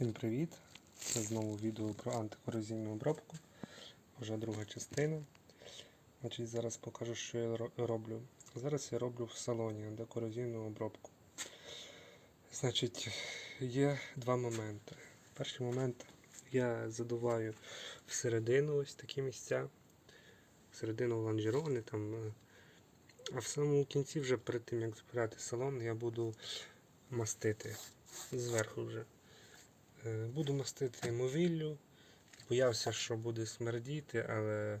Всім привіт! Це знову відео про антикорозійну обробку. Вже друга частина. Значить, Зараз покажу, що я роблю. Зараз я роблю в салоні антикорозійну обробку. Значить, є два моменти. Перший момент я задуваю всередину ось такі місця, всередину лонжерони там. е, А в самому кінці, вже перед тим як збирати салон, я буду мастити зверху вже. Е, Буду мастити мовіллю. Боявся, що буде смердіти, але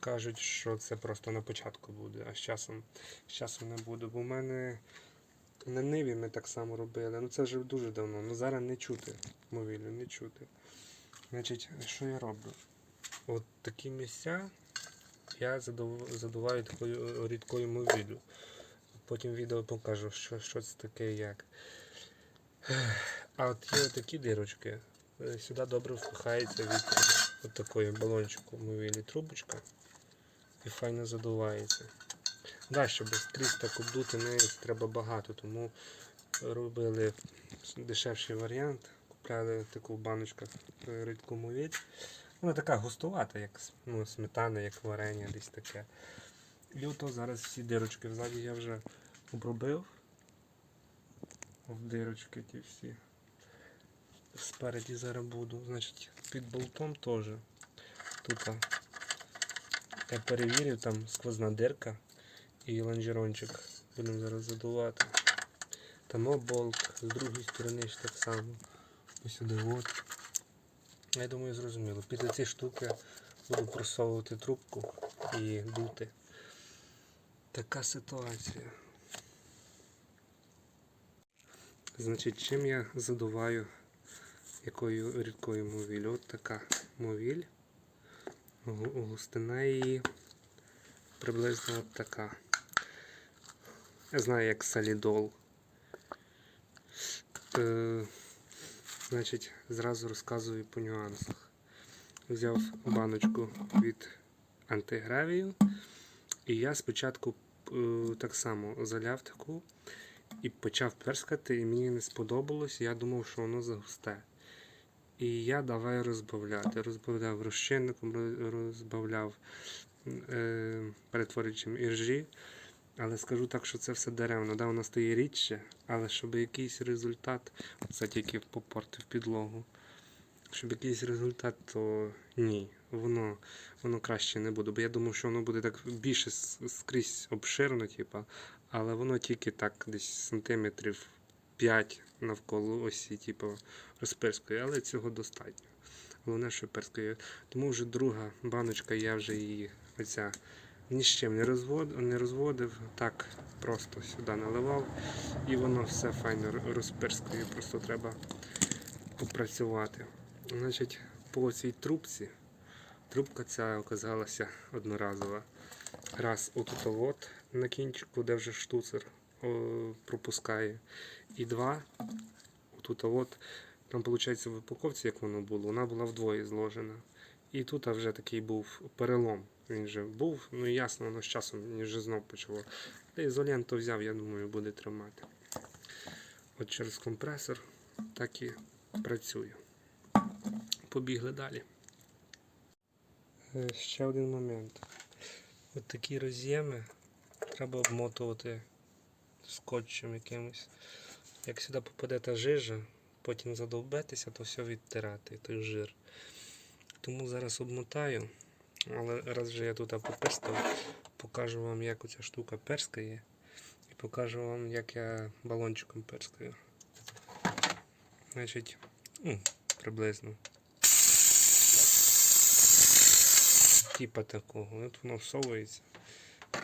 кажуть, що це просто на початку буде, а з часом, з часом не буде. Бо в мене на ниві ми так само робили. Ну це вже дуже давно. Ну зараз не чути мовіллю, не чути. Значить, що я роблю? От такі місця я задуваю такою рідкою мовіллю. Потім відео покажу, що, що це таке і як. А от є такі дирочки. Е, Сюди добре впихається від от такої балончику мовілі трубочка і файно задувається. Да, щоб скрізь так обдути нею треба багато, тому робили дешевший варіант. Купляли таку в баночках е, рідку мовіль. Вона така густувата, як ну, сметана, як варення, десь таке. І ото зараз всі дирочки взаді я вже обробив в дирочки ті всі. Спереді зараз буду. Значить, під болтом теж. Тут я перевірив, там сквозна дирка і лонжерончик. Будемо зараз задувати. Там болт, з другої сторони ж так само. Ось сюди от. Я думаю, зрозуміло. Після цієї штуки буду просовувати трубку і дути. Така ситуація. Значить, чим я задуваю якою рідкою мовіль? От така мовіль. Густина її приблизно от така. Я знаю, як солідол. Е, значить, зразу розказую по нюансах. Взяв баночку від антигравію, і я спочатку е, так само заляв таку і почав перскати, і мені не сподобалось. Я думав, що воно загусте. І я давай розбавляти. Розбавляв розчинником, розбавляв е, перетворюючим іржі. Але скажу так, що це все деревно. Да, воно стає рідше, але щоб якийсь результат, це тільки попортив підлогу. Щоб якийсь результат, то ні, воно, воно краще не буде. Бо я думав, що воно буде так більше скрізь обширно, типа, але воно тільки так десь сантиметрів 5 навколо осі, типу, розпирскує, але цього достатньо. Головне, що перскує. Тому вже друга баночка, я вже її оця ні з чим не розводив, не розводив, так просто сюди наливав, і воно все файно р- розпирскує, просто треба попрацювати. Значить, по цій трубці, трубка ця оказалася одноразова. Раз отут от на кінчику, де вже штуцер о, пропускає. І два, отут от, там виходить в упаковці, як воно було, вона була вдвоє зложена. І тут вже такий був перелом. Він вже був, ну і ясно, воно з часом вже знов почало. Та ізоленту взяв, я думаю, буде тримати. От через компресор так і працюю. Побігли далі. Е, Ще один момент. От такі роз'єми треба обмотувати скотчем якимось. Як сюди попаде та жижа, потім задовбетеся, то все відтирати, той жир. Тому зараз обмотаю, але раз вже я тут попистав, покажу вам, як оця штука перскає. І покажу вам, як я балончиком перскаю. Значить, ну, приблизно. Типа такого. От воно всовується.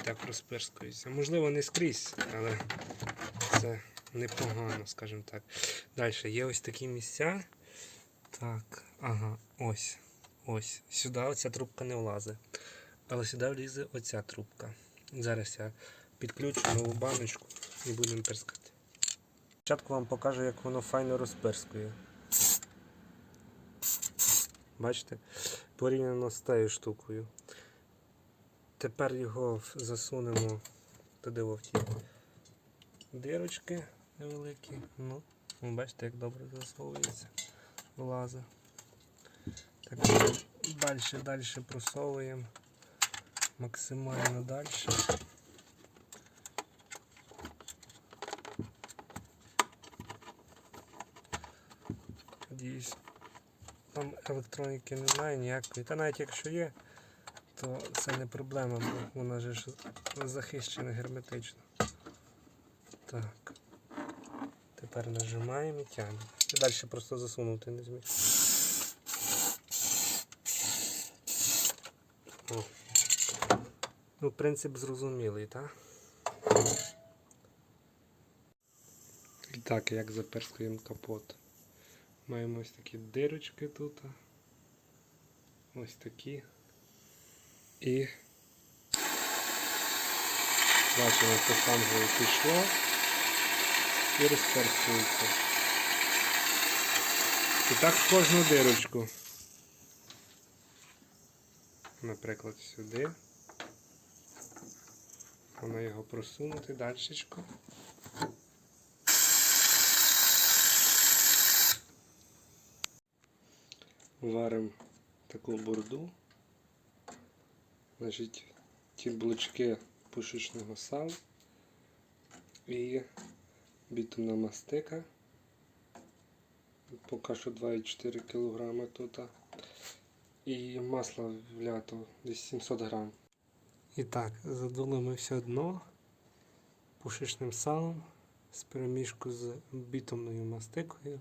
Так розперскується. Можливо, не скрізь, але це непогано, скажімо так. Далі є ось такі місця. Так, ага, ось. Ось. Сюди оця трубка не влазить. Але сюди влізе оця трубка. Зараз я підключу нову баночку і будемо перскати. Спочатку вам покажу, як воно файно розперскує. Бачите? Порівняно з тією штукою. Тепер його засунемо туди в ті дирочки невеликі. Ну, бачите, як добре засовується. влазить. Так, далі, далі просовуємо. Максимально далі. Надіюсь, там електроніки немає ніякої. Та навіть якщо є, то це не проблема, бо вона ж захищена герметично. Так. Тепер нажимаємо і тягнемо. Далі просто засунути не зміг. О. Ну, принцип зрозумілий, так? І так, як заперскуємо капот. Маємо ось такі дирочки тут. Ось такі. І бачимо, по фангу пішло і розперсується. І так в кожну дирочку. Наприклад, сюди. Можна його просунути дальшечко. Варимо таку бурду. Значить, ті блочки пушечного сала і бітумна мастика. Поки що 2,4 кг тут. І масло влято десь 700 грам. І так, задули все дно пушечним салом з перемішку з бітумною мастикою.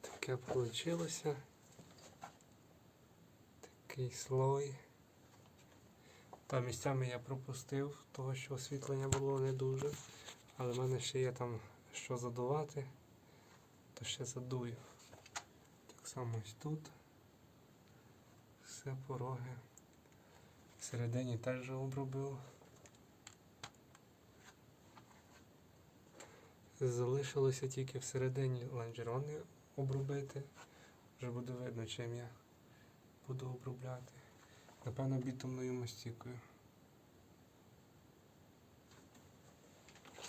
Таке вийшло. Такий слой. Та місцями я пропустив, того що освітлення було не дуже. Але в мене ще є там що задувати, то ще задую. Так само ось тут. Все пороги. Всередині теж обробив. Залишилося тільки всередині лонжерони обробити. Вже буде видно, чим я буду обробляти. Напевно, бітумною мастікою.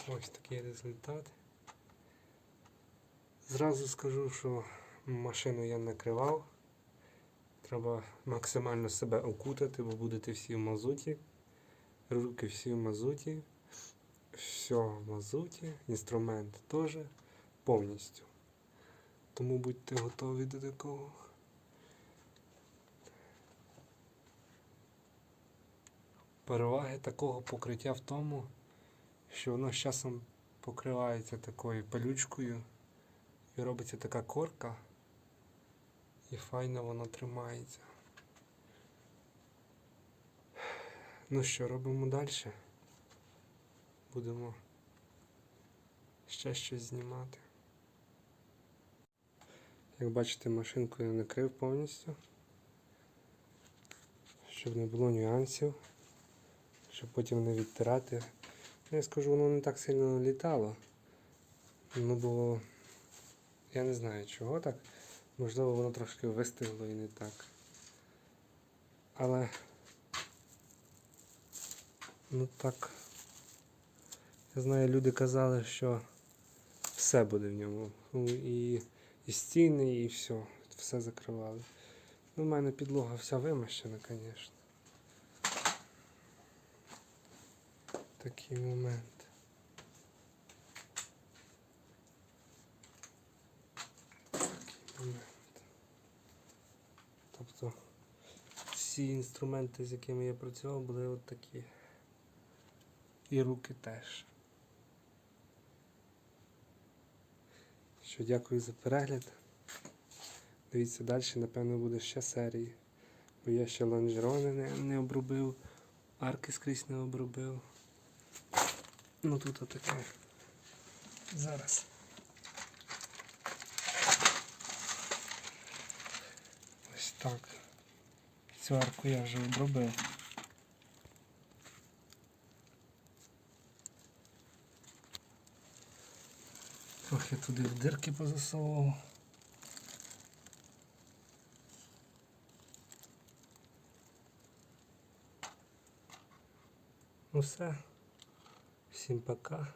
Ось такий результат. Зразу скажу, що машину я накривав. Треба максимально себе окутати, бо будете всі в мазуті. Руки всі в мазуті. Все в мазуті. Інструмент теж повністю. Тому будьте готові до такого. Переваги такого покриття в тому, що воно з часом покривається такою палючкою і робиться така корка, і файно воно тримається. Ну що, робимо далі? Будемо ще щось знімати. Як бачите, машинку я накрив повністю, щоб не було нюансів, щоб потім не відтирати. Ну, Я скажу, воно не так сильно літало. Ну бо я не знаю чого так. Можливо, воно трошки вистигло і не так. Але ну так. Я знаю, люди казали, що все буде в ньому. Ну, і, і стіни, і все. Все закривали. Ну, в мене підлога вся вимащена, звісно. Такий момент. Такий момент. Тобто всі інструменти, з якими я працював, були от такі. І руки теж. Що, дякую за перегляд. Дивіться далі, напевно, буде ще серії. Бо я ще лонжерони не, не обробив, арки скрізь не обробив. Ну тут отаке. Зараз. Ось так. Цю арку я вже обробив. Трохи туди в дирки позасовував. Ну все. Всім пока.